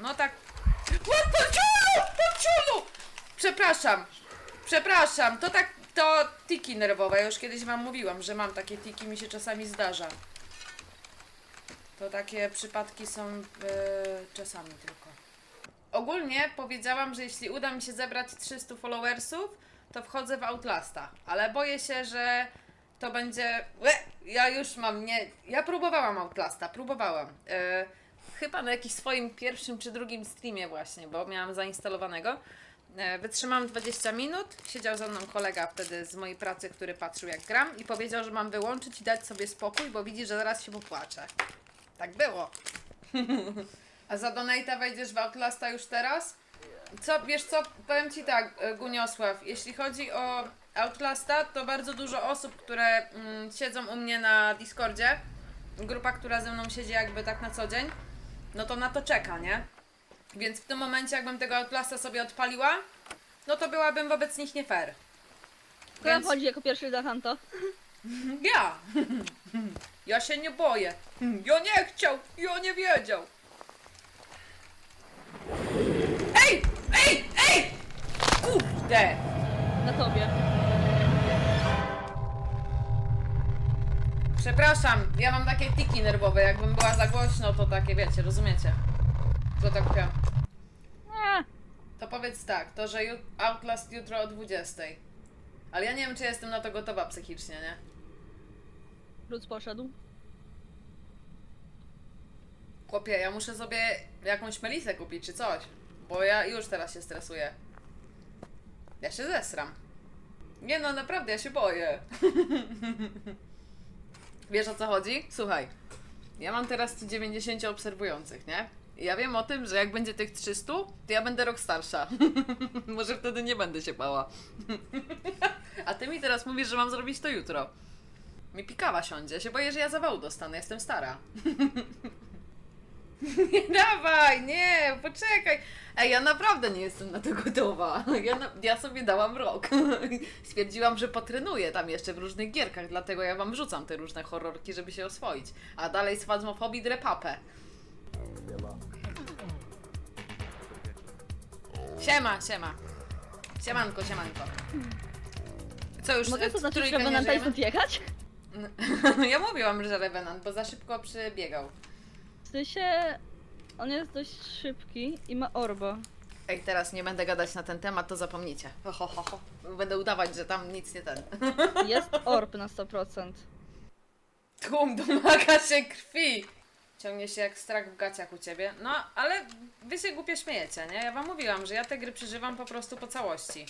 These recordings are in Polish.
No tak. What! Panciulu! Przepraszam. Przepraszam. To tak, to tiki nerwowe. Ja już kiedyś wam mówiłam, że mam takie tiki, mi się czasami zdarza. To takie przypadki są e, czasami tylko. Ogólnie powiedziałam, że jeśli uda mi się zebrać 300 followersów, to wchodzę w Outlasta. Ale boję się, że to będzie. Łe! Ja już mam nie. Ja próbowałam Outlasta, próbowałam. E, chyba na jakimś swoim pierwszym czy drugim streamie, właśnie, bo miałam zainstalowanego. E, Wytrzymałam 20 minut. Siedział ze mną kolega wtedy z mojej pracy, który patrzył jak gram i powiedział, że mam wyłączyć i dać sobie spokój, bo widzi, że zaraz się popłaczę. Tak było. A za Donate'a wejdziesz w Outlasta już teraz? Co, wiesz co, powiem Ci tak, e, Guniosław, jeśli chodzi o Outlasta, to bardzo dużo osób, które mm, siedzą u mnie na Discordzie, grupa, która ze mną siedzi jakby tak na co dzień, no to na to czeka, nie? Więc w tym momencie, jakbym tego Outlasta sobie odpaliła, no to byłabym wobec nich nie fair. Kto Więc- wchodzi jako pierwszy za Hanto? Ja! Ja się nie boję. Ja nie chciał, ja nie wiedział. Ej! Ej! Ej! Kurde! Na tobie. Przepraszam, ja mam takie tiki nerwowe. Jakbym była za głośno, to takie wiecie, rozumiecie? Co tak powiem? Nie. To powiedz tak, to że ju- Outlast jutro o 20. Ale ja nie wiem, czy jestem na to gotowa psychicznie, nie? Lud poszedł. Chłopie, ja muszę sobie jakąś melisę kupić czy coś. Bo ja już teraz się stresuję. Ja się zesram. Nie no, naprawdę, ja się boję. Wiesz o co chodzi? Słuchaj. Ja mam teraz ci 90 obserwujących, nie? I ja wiem o tym, że jak będzie tych 300, to ja będę rok starsza. Może wtedy nie będę się bała. A ty mi teraz mówisz, że mam zrobić to jutro. Mi pikawa siądzie. Się boję, że ja zawału dostanę. Jestem stara. Nie dawaj, nie, poczekaj. Ej, ja naprawdę nie jestem na to gotowa. Ja, na, ja sobie dałam rok. Stwierdziłam, że potrenuję tam jeszcze w różnych gierkach, dlatego ja wam wrzucam te różne horrorki, żeby się oswoić. A dalej z fazmofobii drepapę. Siema, siema. Siemanko, siemanko. Co już, Mogę e, to znaczyć, trójkę że nie żyjemy? jechać? Ja mówiłam, że Revenant, bo za szybko przybiegał. W sensie... On jest dość szybki i ma orba. Ej, teraz nie będę gadać na ten temat, to zapomnijcie. Ho, ho, ho, ho. Będę udawać, że tam nic nie ten. Jest orb na 100%. Tłum domaga się krwi. Ciągnie się jak strach w gaciach u ciebie. No, ale wy się głupie śmiejecie, nie? Ja wam mówiłam, że ja te gry przeżywam po prostu po całości.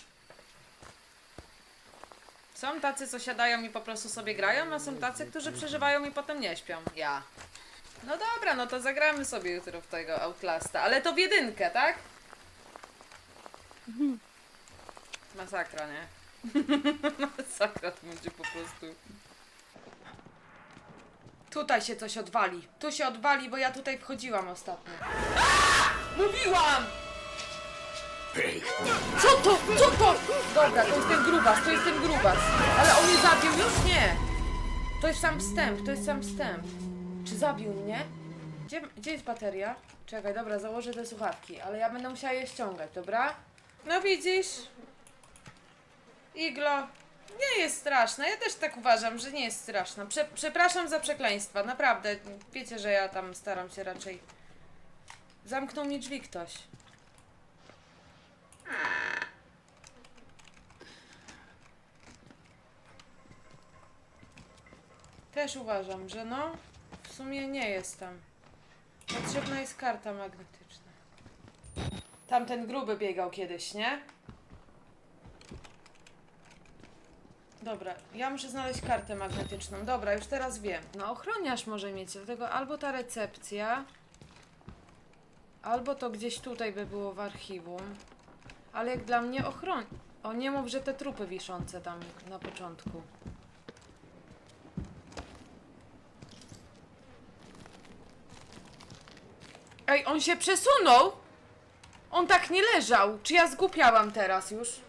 Są tacy, co siadają i po prostu sobie grają, a są tacy, którzy przeżywają i potem nie śpią. Ja. No dobra, no to zagramy sobie jutro w tego Outlasta, ale to w jedynkę, tak? Masakra, nie? Masakra to będzie po prostu. Tutaj się coś odwali. Tu się odwali, bo ja tutaj wchodziłam ostatnio. Mówiłam! Co to? Co to? Dobra, to jest ten grubas, to jest ten grubas. Ale on mnie zabił już? Nie. To jest sam wstęp, to jest sam wstęp. Czy zabił mnie? Gdzie, gdzie jest bateria? Czekaj, dobra, założę te słuchawki, ale ja będę musiała je ściągać, dobra? No widzisz? Iglo, nie jest straszna. Ja też tak uważam, że nie jest straszna. Prze przepraszam za przekleństwa, naprawdę. Wiecie, że ja tam staram się raczej. Zamknął mi drzwi ktoś. Też uważam, że no, w sumie nie jest tam. Potrzebna jest karta magnetyczna. Tamten gruby biegał kiedyś, nie? Dobra, ja muszę znaleźć kartę magnetyczną. Dobra, już teraz wiem. No ochroniarz może mieć, dlatego albo ta recepcja, albo to gdzieś tutaj by było w archiwum. Ale jak dla mnie ochroń... O, nie mów, że te trupy wiszące tam na początku. Ej, on się przesunął! On tak nie leżał! Czy ja zgłupiałam teraz już?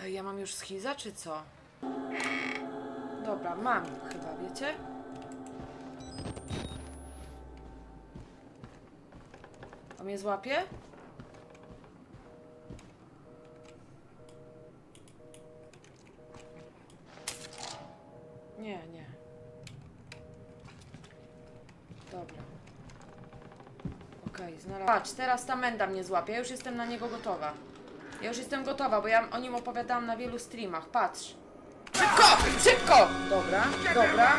Ej, ja mam już schiza, czy co? Dobra, mam chyba, wiecie? On mnie złapie? Patrz, teraz ta menda mnie złapie. Ja już jestem na niego gotowa. Ja już jestem gotowa, bo ja o nim opowiadałam na wielu streamach. Patrz. Szybko! Szybko! Dobra, dobra.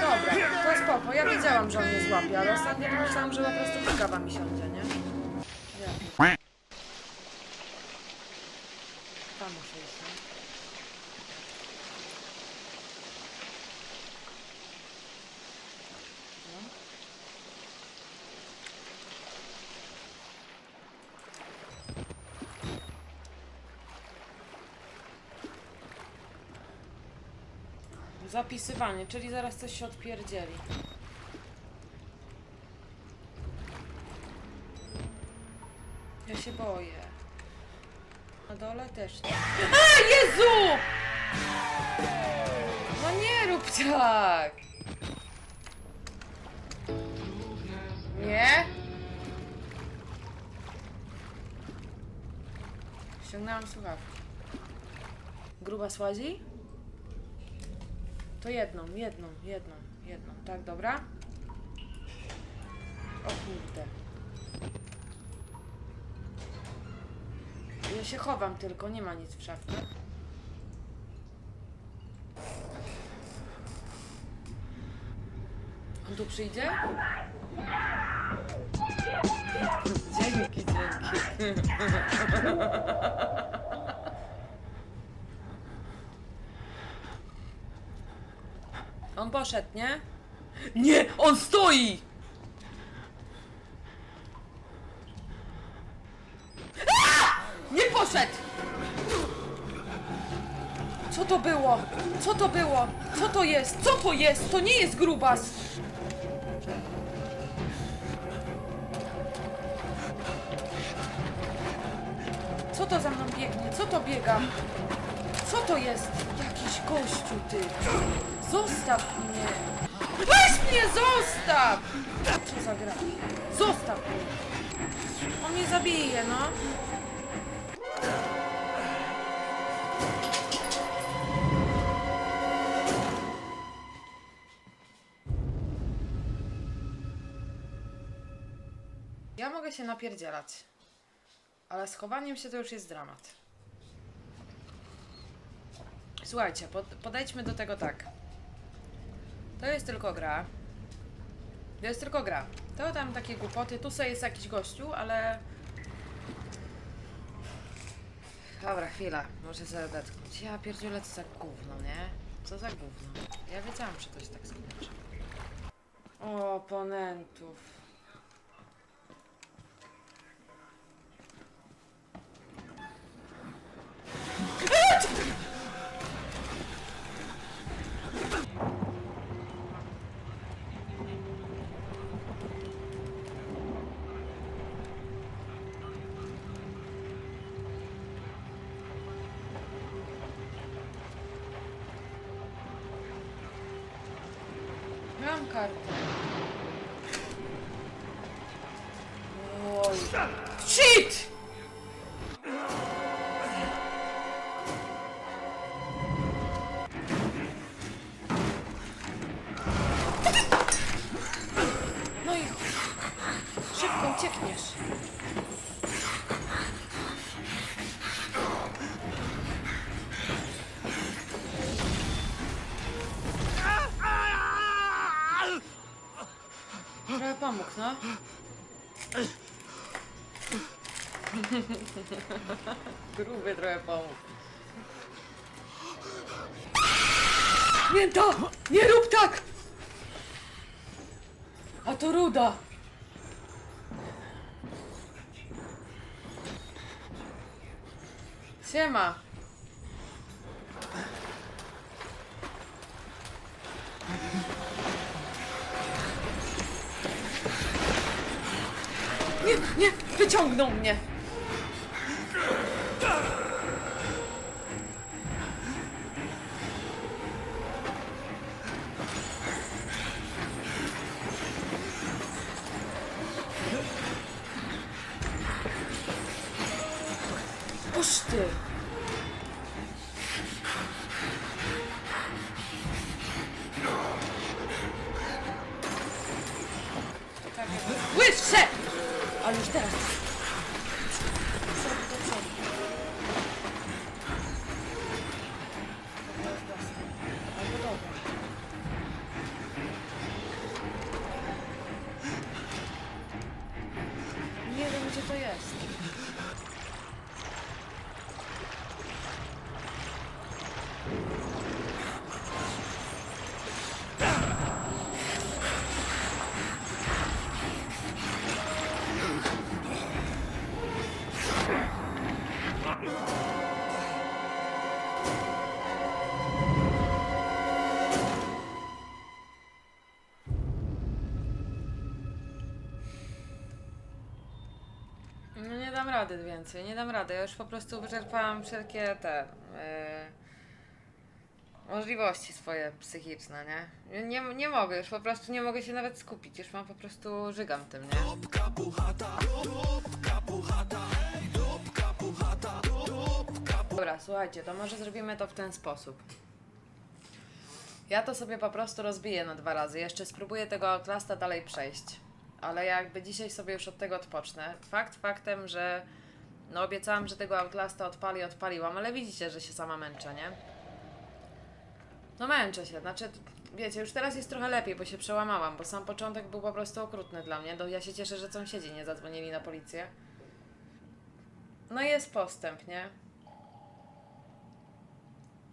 Dobra, to spoko. Ja wiedziałam, że on mnie złapie, ale ostatnio to myślałam, że po prostu pikawa mi siądzie, nie? Ja pier- Tam muszę iść, nie? No. Zapisywanie, czyli zaraz coś się odpierdzieli. Ja się boję. Na dole też nie. A, Jezu! No nie rób tak! Nie? Ściągnęłam słuchawki. Gruba słazi? To jedną, jedną, jedną, jedną. Tak, dobra? O kurde. Ja się chowam tylko, nie ma nic w szafkach. On tu przyjdzie? Dzięki, dzięki. On poszedł, nie? Nie, on stoi! Nie poszedł! Co to było? Co to było? Co to jest? Co to jest? To nie jest grubas! Co to za mną biegnie? Co to biega? Co to jest? Jakiś gościu, ty! Zostaw mnie! Weź mnie, zostaw! Co za gra? Zostaw mnie! On mnie zabije, no. Ja mogę się napierdzielać. Ale z chowaniem się to już jest dramat. Słuchajcie, pod, podejdźmy do tego tak. To jest tylko gra. To jest tylko gra. To tam takie głupoty. Tu sobie jest jakiś gościu, ale... Dobra, chwila. Muszę sobie odetchnąć. Ja pierdzielę, co za gówno, nie? Co za gówno. Ja wiedziałam, że to się tak skończy. O, oponentów. Kartę. Oj. Shit! Trochę pomógł, no. Gruby trochę pomógł. Mięta! Nie rób tak! A to ruda! Siema! Nie, nie, wyciągnął mnie. Rady więcej, nie dam rady. Ja już po prostu wyczerpałam wszelkie te yy, możliwości swoje psychiczne, nie? nie? Nie mogę, już po prostu nie mogę się nawet skupić. Już mam po prostu żygam tym, nie? Dobra, słuchajcie, to może zrobimy to w ten sposób. Ja to sobie po prostu rozbiję na dwa razy. Jeszcze spróbuję tego Outlasta dalej przejść. Ale jakby dzisiaj sobie już od tego odpocznę. Fakt faktem, że no obiecałam, że tego Outlasta odpali, odpaliłam, ale widzicie, że się sama męczę, nie? No męczę się, znaczy, wiecie, już teraz jest trochę lepiej, bo się przełamałam, bo sam początek był po prostu okrutny dla mnie. No, ja się cieszę, że sąsiedzi nie zadzwonili na policję. No jest postęp, nie?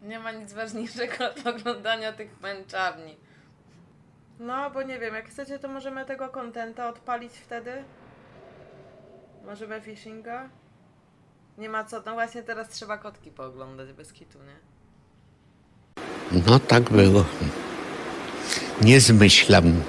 Nie ma nic ważniejszego od oglądania tych męczarni. No, bo nie wiem, jak chcecie, to możemy tego kontenta odpalić wtedy? Może we fishinga? Nie ma co, no właśnie teraz trzeba kotki pooglądać, bez kitu, nie? No tak było. Nie zmyślam.